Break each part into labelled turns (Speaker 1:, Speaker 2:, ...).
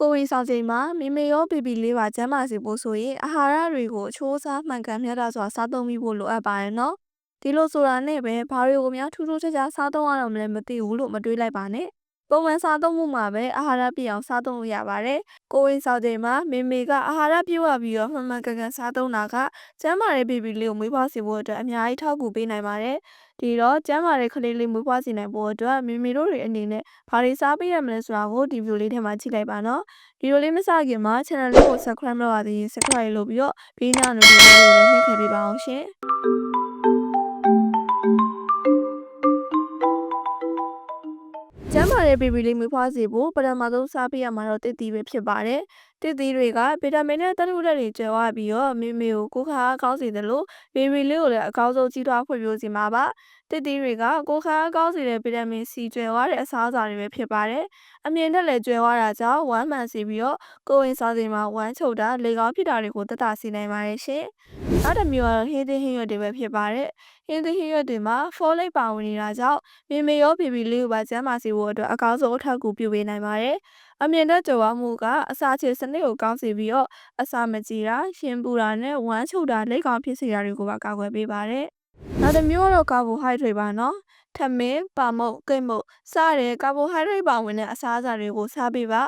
Speaker 1: ကိုဝင်ဆောင်ချိန်မှာမိမေရောဘေဘီလေးပါကျန်းမာစေဖို့ဆိုရင်အာဟာရတွေကိုအချိုးအစားမှန်ကန်မျှတစွာစားသုံးမိဖို့လိုအပ်ပါတယ်နော်ဒီလိုဆိုတာနဲ့ပဲဘာတွေကိုများထူးထူးခြားခြားစားသုံးရတော့မလဲမသိဘူးလို့မတွေးလိုက်ပါနဲ့ ပုံမှန်စားသုံးမှုမှာပဲအာဟာရပြည့်အောင်စားသုံးလို့ရပါတယ်ကိုဝင်ဆောင်ချိန်မှာမေမေကအာဟာရပြည့်ဝပြီးတော့မှန်မှန်ကန်ကန်စားသုံးတာကကျန်းမာတဲ့ဘေဘီလေးကိုမွေးဖွားစေဖို့အတွက်အများကြီးထောက်ကူပေးနိုင်ပါတယ်ဒီတော့ကျန်းမာတဲ့ကလေးလေးမွေးဖွားစေနိုင်ဖို့အတွက်မိမိတို့တွေအနေနဲ့ဘာတွေစားပေးရမလဲဆိုတာကိုဒီဗီဒီယိုလေးထဲမှာကြည့်လိုက်ပါနော်ဗီဒီယိုလေးမစခင်မှာ channel လေးကို subscribe လုပ်ရသေးရင် subscribe လုပ်ပြီးတော့ဘေးနား notification လေးကိုလည်းနှိပ်ခဲ့ပေးပါအောင်ရှင် ကျန်းမာတဲ့ဘေဘီလေးမွေးဖွားစေဖို့ပထမဆုံးစားပေးရမှာတော့တစ်သီးပဲဖြစ်ပါတယ်။ တစ်သီးတွေကဗီတာမင်နဲ့သတ္တုဓာတ်တွေကျယ်ဝပြီးတော့မိမိကိုကိုယ်ခါကောင်းစေတယ်လို့ဘေဘီလေးကိုလည်းအကောင်းဆုံးကြီးထွားဖွံ့ဖြိုးစေမှာပါ။တစ်သီးတွေကကိုယ်ခါကောင်းစေတဲ့ဗီတာမင်စီကျယ်ဝတဲ့အစားအစာတွေပဲဖြစ်ပါတယ်။အမြင်နဲ့လည်းကျယ်ဝတာကြောင့်ဝမ်းမှန်စေပြီးတော့ကိုယ်ဝင်စားချိန်မှာဝမ်းချုပ်တာလေကောင်းဖြစ်တာတွေကိုသက်သာစေနိုင်ပါတယ်ရှင်။နောက်တစ်မျိုးကတော့ဟင်းသီးဟင်းရွက်တွေပဲဖြစ်ပါတယ်။ဟင်းသီးဟင်းရွက်တွေမှာဖောလိတ်ပါဝင်နေတာကြောင့်မိမိရောဘေဘီလေးကိုပါကျန်းမာစေဖို့အတွက်အကောင်းဆုံးအထောက်အကူပြုပေးနိုင်ပါတယ်။ အမြင်နဲ့ကြွယ်ဝမှုကအစာချေစနစ်ကိုကောင်းစေပြီးတော့အစာမကြေတာရှင်ပူတာနဲ့ဝမ်းချုပ်တာလက်ကောင်ဖြစ်စေတာတွေကိုပါကာကွယ်ပေးပါတယ်။နောက်တစ်မျိုးကတော့ကာဘိုဟိုက်ဒရိတ်ပါနော်။ထမင်းပါမုတ်ကိတ်မုတ်စတဲ့ကာဘိုဟိုက်ဒရိတ်ပါဝင်တဲ့အစာအစာတွေကိုစားပေးပါ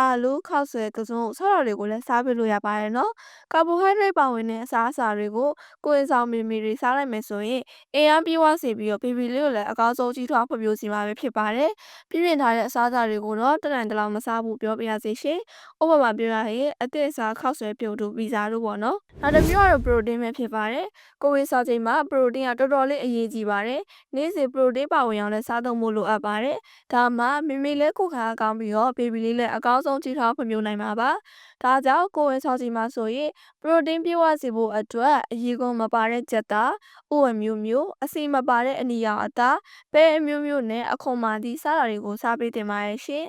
Speaker 1: အာလူခောက်ဆွဲကစုံစတာတွေကိုလည်းစားပေးလို့ရပါတယ်နော်ကာဘိုဟိုက်ဒရိတ်ပါဝင်တဲ့အစားအစာတွေကိုကိုယ်ဆောင်မီမီတွေစားလိုက်မယ်ဆိုရင်အင်အားပြေဝစေပြီးတော့ဘေဘီလေးကိုလည်းအကောင်းဆုံးကြီးထွားဖွံ့ဖြိုးစေမှာပဲဖြစ်ပါတယ်ပြည့်ပြည့်ထားတဲ့အစားအစာတွေကိုတော့တနန်တလောင်မစားဘူးပြောပြရစေရှင်ဥပမာပြောရရင်အသစ်စားခောက်ဆွဲပြုတ်တို့ပီဇာတို့ပေါ့နော်နောက်တစ်မျိုးကတော့ပရိုတင်းပဲဖြစ်ပါတယ်ကိုယ်စားချိန်မှာပရိုတင်းကတော်တော်လေးအရေးကြီးပါတယ်နေ့စဉ်ပရိုတင်းပါဝင်အောင်လည်းစားသုံးဖို့လိုအပ်ပါတယ်ဒါမှမိမိလည်းကိုယ်ခါကောင်းပြီးတော့ဘေဘီလေးလည်းအကောင်းဆုံးကြီးထွားဖွံ့ဖြိုးနိုင်မှာပါဒါကြောင့်ကိုယ်ဝင်စားချိန်မှာဆိုရင်ပရိုတင်းပြည့်ဝစေဖို့အတွက်အရေးကုန်မပါတဲ့ကြက်သားဥဝမျိုးမျိုးအစီမပါတဲ့အနီရောင်အသားပဲအမျိုးမျိုးနဲ့အခွန်မာသည့်စားတာတွေကိုစားပေးတင်ပါရဲ့ရှင်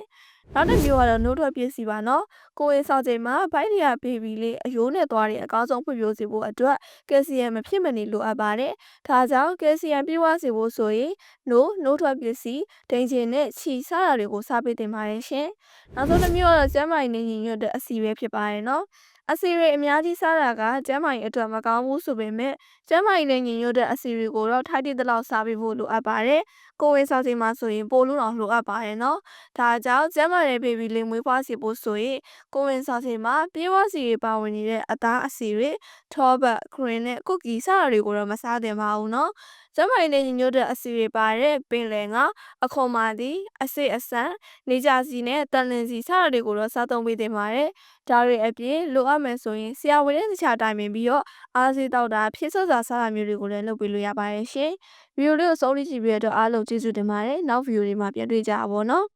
Speaker 1: နောက်တစ်မျိုးကတော့နှိုးထွက်ပစ္စည်းပါနော်ကိုယ်ရေးဆောင်ချိန်မှာဗိုက်ရီယာဘေဘီလေးအယိုးနဲ့သွားတဲ့အကောင်းဆုံးဖွံ့ဖြိုးစေဖို့အတွက်ကယ်လ်ဆီယမ်မဖြစ်မနေလိုအပ်ပါတယ်ဒါကြောင့်ကယ်လ်ဆီယမ်ပြည့်ဝစေဖို့ဆိုရင်နိုးနှိုးထွက်ပစ္စည်းဒိန်ချင်နဲ့ခြီစားတာတွေကိုစားပေးတင်ပါရဲ့ရှင်နောက်ဆုံးတစ်မျိုးကတော့ကျန်းမာရေးနဲ့ညီညွတ်တဲ့အစီပဲဖြစ်ပါရဲ့နော် အစီတွေအများကြီးစားတာကကျန်းမာရေးအတွက်မကောင်းဘူးဆိုပေမဲ့ကျန်းမာရေးနဲ့ညီညွတ်တဲ့အစီတွေကိုတော့ထိုက်တည်သလောက်စားပေးဖို့လိုအပ်ပါတယ်။ကိုယ်ဝင်စားချိန်မှာဆိုရင်ပိုလို့တော့လိုအပ်ပါတယ်နော်။ဒါကြောင့်ကျန်းမာတဲ့ဘေဘီလေးမွေးဖွားစေဖို့ဆိုရင်ကိုယ်ဝင်စားချိန်မှာပြေးဝစီတွေပါဝင်နေတဲ့အသားအစီတွေထောပတ်ခရင်နဲ့ကုကီစတာတွေကိုတော့မစားသင့်ပါဘူးနော်။ကျမရင်းနဲ့ညီညွတ်တဲ့အစီတွေပါတဲ့ပင်လယ်ကအခွန်မာသည်အစစ်အဆန်နေကြစီနဲ့တန်လင်စီစတာတွေကိုတော့စားသုံးပေးသင့်ပါတယ်။ဒါတွေအပြင်လိုအပ်မယ်ဆိုရင်ဆရာဝန်ရဲ့တခြားတိုင်ပင်ပြီးတော့အားစေးတောက်တာဖြစ်စောစာစားတာမျိုးတွေကိုလည်းလုပ်ပေးလို့ရပါတယ်ရှင်။ဗီဒီယိုလေးကိုဆုံးဖြတ်ကြည့်ပြီးတော့အားလုံးကျေးဇူးတင်ပါတယ်။နောက်ဗီဒီယိုတွေမှာပြန်တွေ့ကြပါဘောနော်။